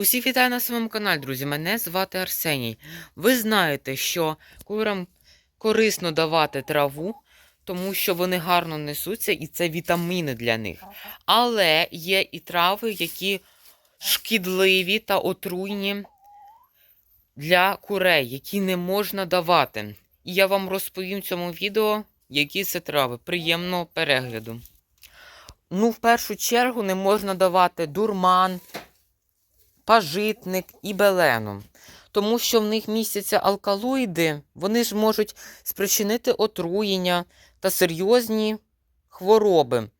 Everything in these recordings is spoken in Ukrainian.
Усіх вітаю на своєму каналі, друзі. Мене звати Арсеній. Ви знаєте, що курам корисно давати траву, тому що вони гарно несуться і це вітаміни для них. Але є і трави, які шкідливі та отруйні для курей, які не можна давати. І я вам розповім в цьому відео, які це трави. Приємного перегляду. Ну, в першу чергу не можна давати дурман, пажитник і белену. Тому що в них містяться алкалоїди, вони ж можуть спричинити отруєння та серйозні хвороби.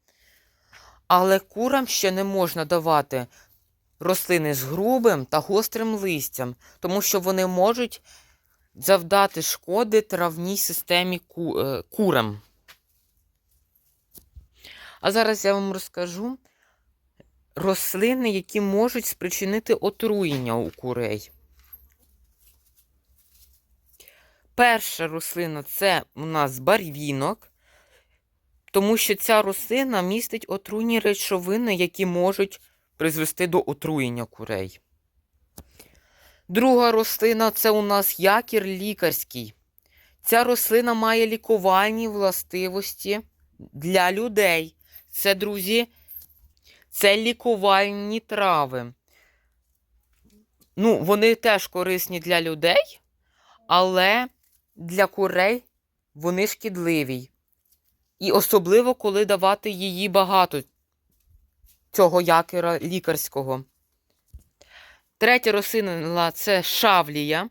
Але курам ще не можна давати рослини з грубим та гострим листям, тому що вони можуть завдати шкоди травній системі ку- е, курам. А зараз я вам розкажу рослини, які можуть спричинити отруєння у курей. Перша рослина це у нас барвінок, тому що ця рослина містить отруйні речовини, які можуть призвести до отруєння курей. Друга рослина це у нас якір лікарський. Ця рослина має лікувальні властивості для людей. Це, друзі, це лікувальні трави. Ну, вони теж корисні для людей, але для курей вони шкідливі. І особливо, коли давати її багато цього якира лікарського. Третя рослина це шавлія.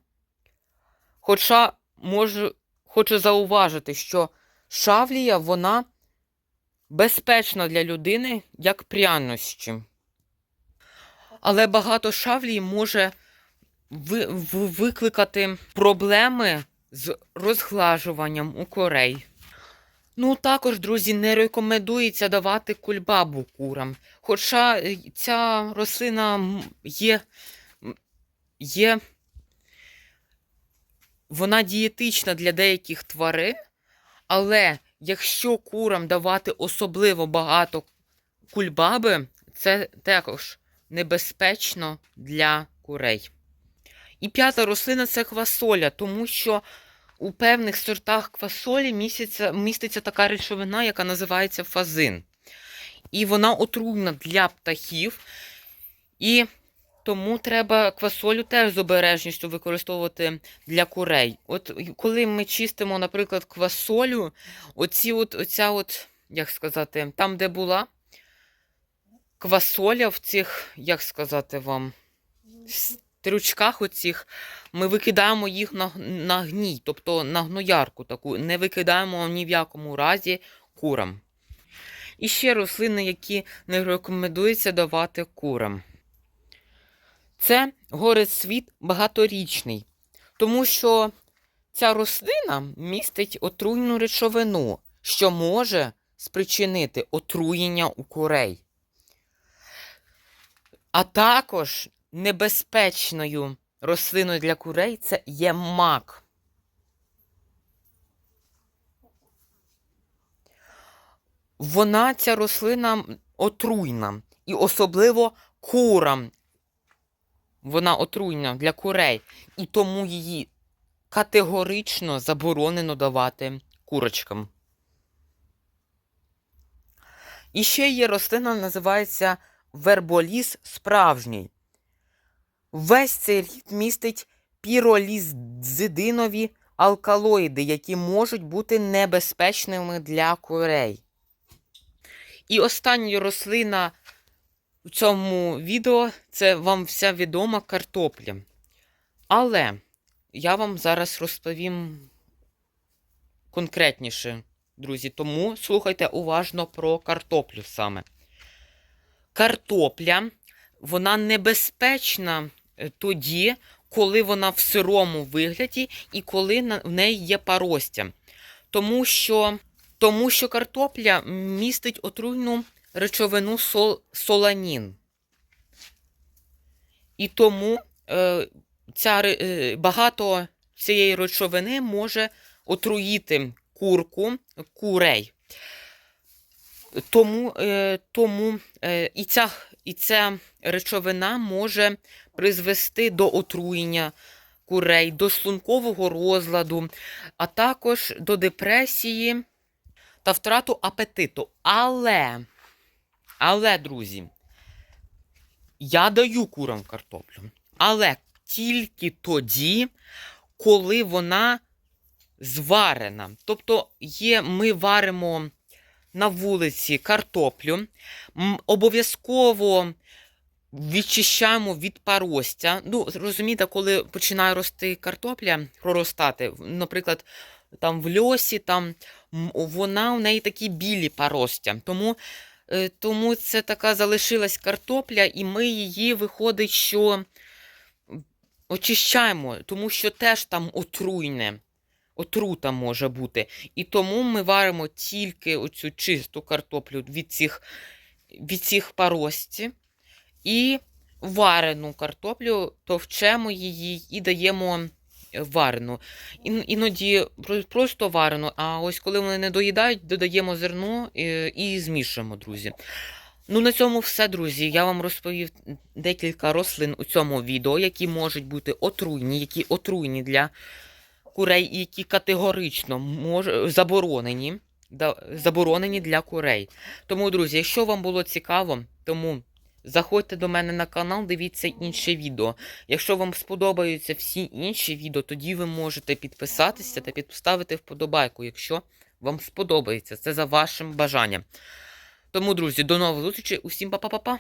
Хоча можу, хочу зауважити, що шавлія, вона безпечна для людини як прянощі. Але багато шавлій може викликати проблеми з розглажуванням у корей. Ну, також, друзі, не рекомендується давати кульбабу курам. Хоча е, ця рослина є, є вона дієтична для деяких тварин, але якщо курам давати особливо багато кульбаби, це також небезпечно для курей. І п'ята рослина це квасоля, тому що у певних сортах квасолі міститься, міститься така речовина, яка називається фазин. І вона отруйна для птахів. І тому треба квасолю теж з обережністю використовувати для курей. От коли ми чистимо, наприклад, квасолю, оці от, оця от, як сказати, там, де була квасоля в цих, як сказати вам, стрючках оцих, ми викидаємо їх на, на гній, тобто на гноярку таку, не викидаємо ні в якому разі курам. І ще рослини, які не рекомендується давати курам. Це горецвіт багаторічний, тому що ця рослина містить отруйну речовину, що може спричинити отруєння у курей. А також небезпечною рослиною для курей це є мак. Вона, ця рослина, отруйна. І особливо курам. Вона отруйна для курей. І тому її категорично заборонено давати курочкам. І ще є рослина, називається верболіс справжній. Весь цей рід містить піролізидинові алкалоїди, які можуть бути небезпечними для курей. І остання рослина у цьому відео це вам вся відома картопля. Але я вам зараз розповім конкретніше, друзі, тому слухайте уважно про картоплю саме. Картопля, вона небезпечна е, тоді, коли вона в сирому вигляді і коли в неї є паростя. Тому що, тому що картопля містить отруйну речовину сол, соланін. І тому е, ця, е, багато цієї речовини може отруїти курку, курей. Тому, е, тому е, і, ця, і ця речовина може призвести до отруєння курей, до шлункового розладу, а також до депресії та втрату апетиту. Але, але, друзі, я даю курам картоплю. Але тільки тоді, коли вона зварена. Тобто є, ми варимо на вулиці картоплю, обов'язково відчищаємо від паростя. Ну, розумієте, коли починає рости картопля, проростати, наприклад, там в льосі, там вона у неї такі білі паростя. Тому, тому це така залишилась картопля, і ми її виходить, що очищаємо, тому що теж там отруйне. Отрута може бути. І тому ми варимо тільки оцю чисту картоплю від цих, від цих парості. І варену картоплю товчемо її і даємо варену. Іноді просто варену, а ось коли вони не доїдають, додаємо зерно і, і змішуємо, друзі. Ну, на цьому все, друзі. Я вам розповів декілька рослин у цьому відео, які можуть бути отруйні, які отруйні для курей, і які категорично мож... заборонені, заборонені для курей. Тому, друзі, якщо вам було цікаво, тому заходьте до мене на канал, дивіться інше відео. Якщо вам сподобаються всі інші відео, тоді ви можете підписатися та підставити вподобайку, якщо вам сподобається. Це за вашим бажанням. Тому, друзі, до нових зустрічей. Усім па-па-па-па.